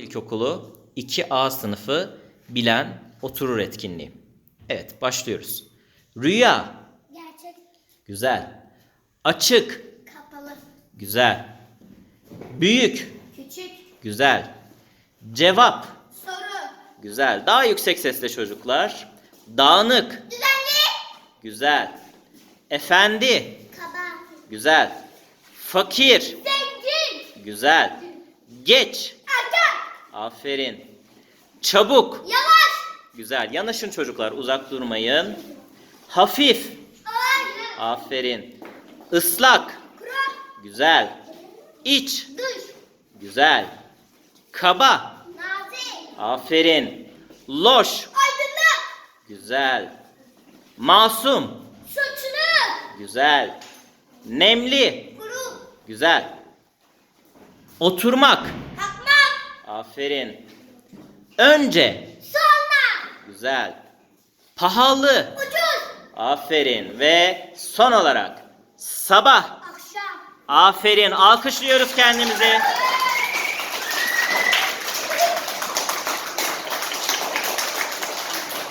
İlkokulu 2A sınıfı bilen oturur etkinliği. Evet başlıyoruz. Rüya. Gerçek. Güzel. Açık. Kapalı. Güzel. Büyük. Küçük. Güzel. Cevap. Soru. Güzel. Daha yüksek sesle çocuklar. Dağınık. Düzenli. Güzel. Efendi. Kaba. Güzel. Fakir. Zengin. Güzel. Geç. Aferin. Çabuk. Yavaş. Güzel. Yanaşın çocuklar. Uzak durmayın. Hafif. Ağır. Aferin. Islak. Kurak. Güzel. İç. Dış. Güzel. Kaba. Nazik. Aferin. Loş. Aydınlık. Güzel. Masum. Suçlu. Güzel. Nemli. Kuru. Güzel. Oturmak. Kalkmak. Aferin. Önce. Sonra. Güzel. Pahalı. Ucuz. Aferin. Ve son olarak sabah. Akşam. Aferin. Alkışlıyoruz kendimizi.